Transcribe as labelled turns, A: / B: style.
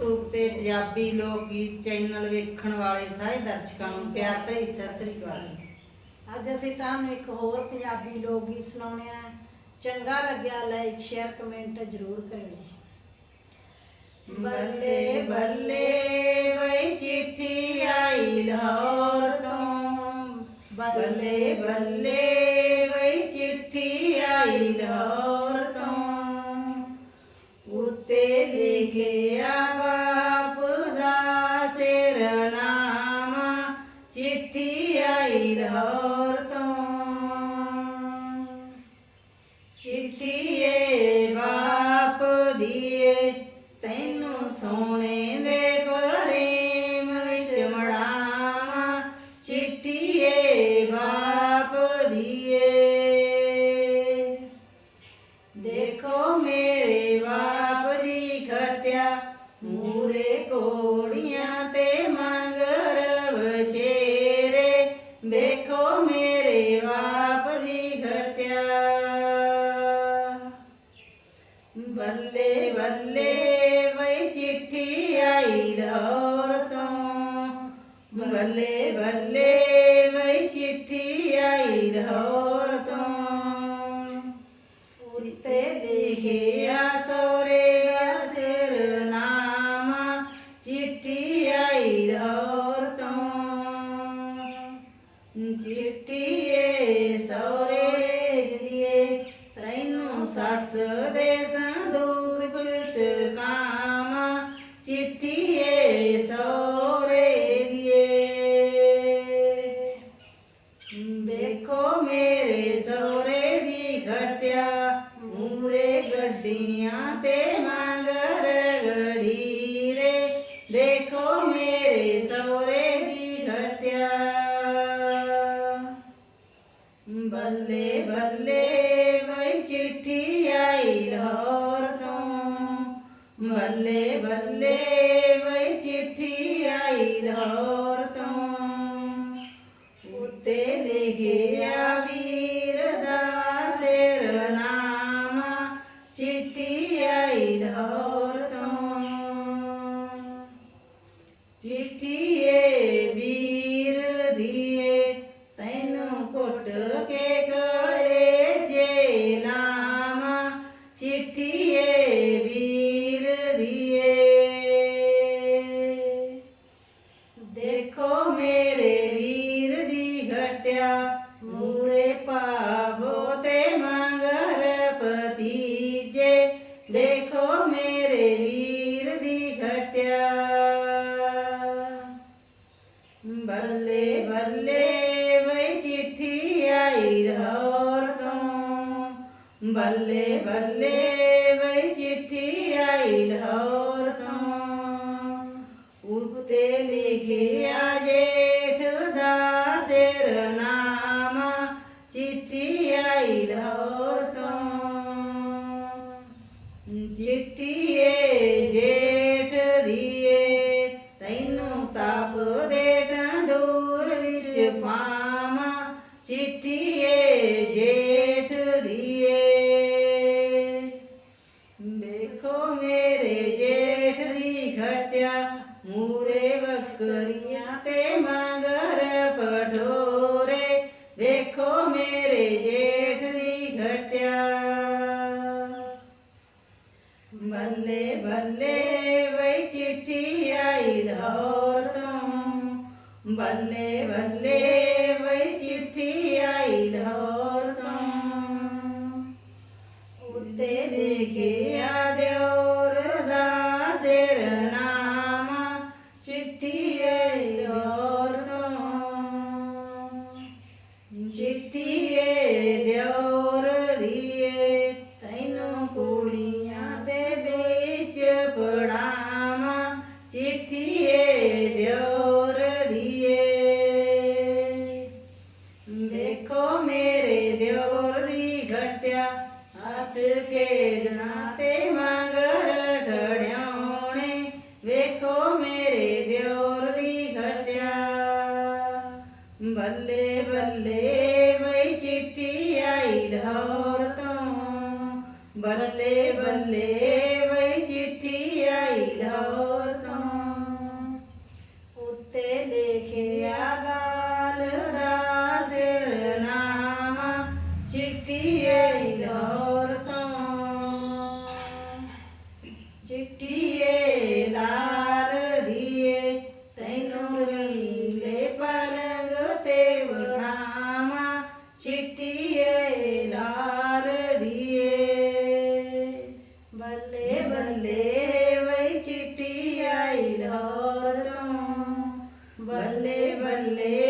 A: YouTube ਤੇ ਪੰਜਾਬੀ ਲੋਕ ਗੀਤ ਚੈਨਲ ਵੇਖਣ ਵਾਲੇ ਸਾਰੇ ਦਰਸ਼ਕਾਂ ਨੂੰ ਪਿਆਰ ਭਰੀ ਸਤਿ ਸ੍ਰੀ ਅਕਾਲ।
B: ਅੱਜ ਅਸੀਂ ਤੁਹਾਨੂੰ ਇੱਕ ਹੋਰ ਪੰਜਾਬੀ ਲੋਕ ਗੀਤ ਸੁਣਾਉਣੇ ਆ। ਚੰਗਾ ਲੱਗਿਆ ਲਾਈਕ ਸ਼ੇਅਰ ਕਮੈਂਟ ਜ਼ਰੂਰ ਕਰਿਓ ਜੀ।
A: ਬੱਲੇ ਬੱਲੇ ਵਈ ਚਿੱਠੀ ਆਈ ਲਾਹੌਰ ਤੋਂ। ਬੱਲੇ ਬੱਲੇ ਵਈ ਚਿੱਠੀ ਆਈ ਲਾਹੌਰ ਦੀਏ ਤੈਨੂੰ ਸੋਨੇ ਦੇ ਬੱਲੇ ਬੱਲੇ ਮਈ ਚਿੱਠੀ ਆਈ ਲਾਹੌਰ ਤੋਂ। ਚਿੱਤੇ ਲਿਖਿਆ ਸੋਰੇ ਦਾ ਸਿਰਨਾਮਾ ਚਿੱਠੀ ਆਈ ਲਾਹੌਰ ਤੋਂ। ਚਿੱਠੀਏ ਸੋਰੇ ਦੀਏ ਤੈਨੂੰ ਸੱਸ ਦੇ ਸੰਦੂਕ ਗੱਡੀਆਂ ਤੇ ਮੰਗਰ ਗੜੀਰੇ ਵੇਖੋ ਮੇਰੇ ਸੋਰੇ ਦੀ ਘਟਿਆ। ਬੱਲੇ ਬੱਲੇ ਵਈ ਚਿੱਠੀ ਆਈ ਲਾਹੌਰ ਤੋਂ। ਬੱਲੇ ਬੱਲੇ ਵਈ ਚਿੱਠੀ ਆਈ ਲਾਹੌਰ ਦੀ ਘਟਿਆ ਮੂਰੇ ਪਾਵੋ ਤੇ ਮੰਗਰ ਪਤੀਜੇ ਦੇਖੋ ਮੇਰੇ ਵੀਰ ਦੀ ਘਟਿਆ। ਬੱਲੇ ਬੱਲੇ ਵਈ ਚਿੱਠੀ ਆਈ ਲਾਹੌਰ ਤੋਂ। ਬੱਲੇ ਬੱਲੇ ਵਈ ਚਿੱਠੀ ਆਈ ਲਾਹੌਰ ਚਿੱਠੀ ਆਈ ਲਾਹੌਰ ਤੋਂ। ਚਿੱਠੀ ਚਿੱਠੀਏ ਜੇਠ ਦੀਏ ਤੈਨੂੰ ਤਾਪ ਦੇ ਤੰਦੂਰ ਵਿੱਚ ਪਾਵਾਂ। ਚਿੱਠੀ ਦੀ ਘਟਿਆ ਬੱਲੇ ਕੁੜੀਆਂ ਦੇ ਵਿੱਚ ਪੜਾਵਾਂ ਚਿੱਠੀਏ ਦਿਓਰ ਦੀਏ ਦੇਖੋ ਮੇਰੇ ਦਿਓਰ ਦੀ ਘਟਿਆ, ਹੱਥ ਖੇਡਣਾ ਤੇ ਮੰਗਰ ਘੜਿਆਉਣੇ ਵੇਖੋ ਮੇਰੇ ਦਿਓਰ ਦੀ ਘਟਿਆ, ਬੱਲੇ ਬੱਲੇ ਬੱਲੇ ਵਈ ਚਿੱਠੀ ਆਈ ਲਾਹੌਰ ਤੋਂ ਉੱਤੇ ਲਿਖਿਆ ਲਾਲ ਦਾ ਸਿਰਨਾਮਾ ਚਿੱਠੀ ਆਈ ਲਾਹੌਰ ਤੋਂ ਚਿੱਠੀ ਏ ਲਾਲ ਦੀਏ
B: ਤੈਨੂੰ
A: ਰੀਲੇ ਪਲੰਗ ਤੇ ਬਿਠਾਵਾਂ ਚਿੱਠੀ ਚਿੱਟੀ ਆਈ ਲਾਹੌਰ ਤੋਂ ਬੱਲੇ ਬੱਲੇ